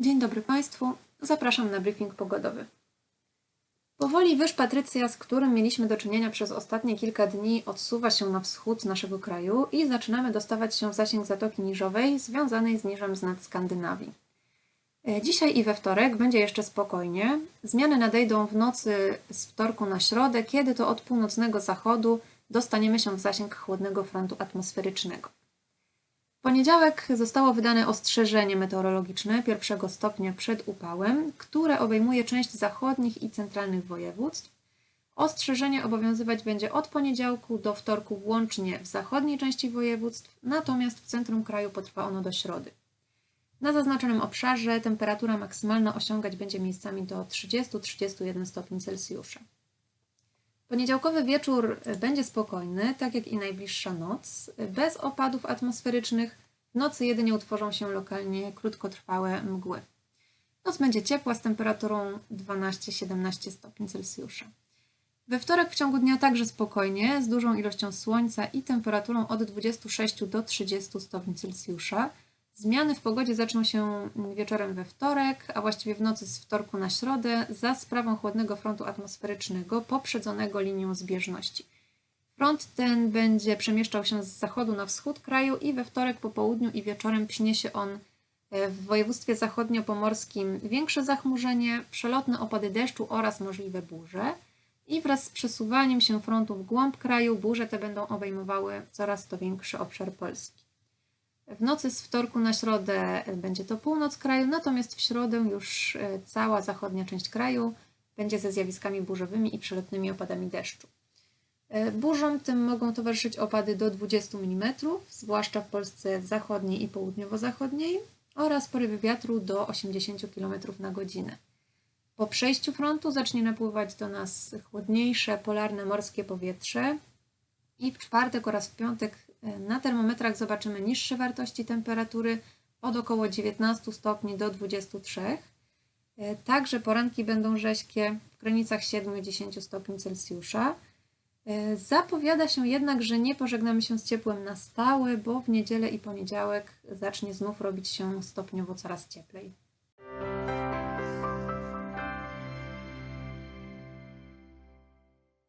Dzień dobry Państwu. Zapraszam na briefing pogodowy. Powoli wyż Patrycja, z którym mieliśmy do czynienia przez ostatnie kilka dni, odsuwa się na wschód naszego kraju i zaczynamy dostawać się w zasięg Zatoki Niżowej związanej z niżem z nad Skandynawii. E, Dzisiaj i we wtorek będzie jeszcze spokojnie. Zmiany nadejdą w nocy z wtorku na środę, kiedy to od północnego zachodu dostaniemy się w zasięg chłodnego frontu atmosferycznego. W poniedziałek zostało wydane ostrzeżenie meteorologiczne pierwszego stopnia przed upałem, które obejmuje część zachodnich i centralnych województw. Ostrzeżenie obowiązywać będzie od poniedziałku do wtorku włącznie w zachodniej części województw, natomiast w centrum kraju potrwa ono do środy. Na zaznaczonym obszarze temperatura maksymalna osiągać będzie miejscami do 30-31 stopni Celsjusza. Poniedziałkowy wieczór będzie spokojny, tak jak i najbliższa noc, bez opadów atmosferycznych. Nocy jedynie utworzą się lokalnie krótkotrwałe mgły. Noc będzie ciepła z temperaturą 12-17 stopni Celsjusza. We wtorek w ciągu dnia także spokojnie, z dużą ilością słońca i temperaturą od 26 do 30 stopni Celsjusza. Zmiany w pogodzie zaczną się wieczorem we wtorek, a właściwie w nocy z wtorku na środę, za sprawą chłodnego frontu atmosferycznego poprzedzonego linią zbieżności. Front ten będzie przemieszczał się z zachodu na wschód kraju i we wtorek po południu i wieczorem przyniesie on e, w województwie zachodnio-pomorskim większe zachmurzenie, przelotne opady deszczu oraz możliwe burze. I wraz z przesuwaniem się frontu w głąb kraju burze te będą obejmowały coraz to większy obszar Polski. W nocy z wtorku na środę będzie to północ kraju, natomiast w środę już e, cała zachodnia część kraju będzie ze zjawiskami burzowymi i przelotnymi opadami deszczu. E, Burzom tym mogą towarzyszyć opady do 20 mm, zwłaszcza w Polsce zachodniej i południowo-zachodniej, oraz porywy wiatru do 80 km na godzinę. Po przejściu frontu zacznie napływać do nas chłodniejsze, polarne morskie powietrze i w czwartek oraz w piątek na termometrach zobaczymy niższe wartości temperatury od około 19 stopni do 23. Także poranki będą rześkie w granicach 7-10 stopni Celsjusza. Zapowiada się jednak, że nie pożegnamy się z ciepłem na stałe, bo w niedzielę i poniedziałek zacznie znów robić się stopniowo coraz cieplej.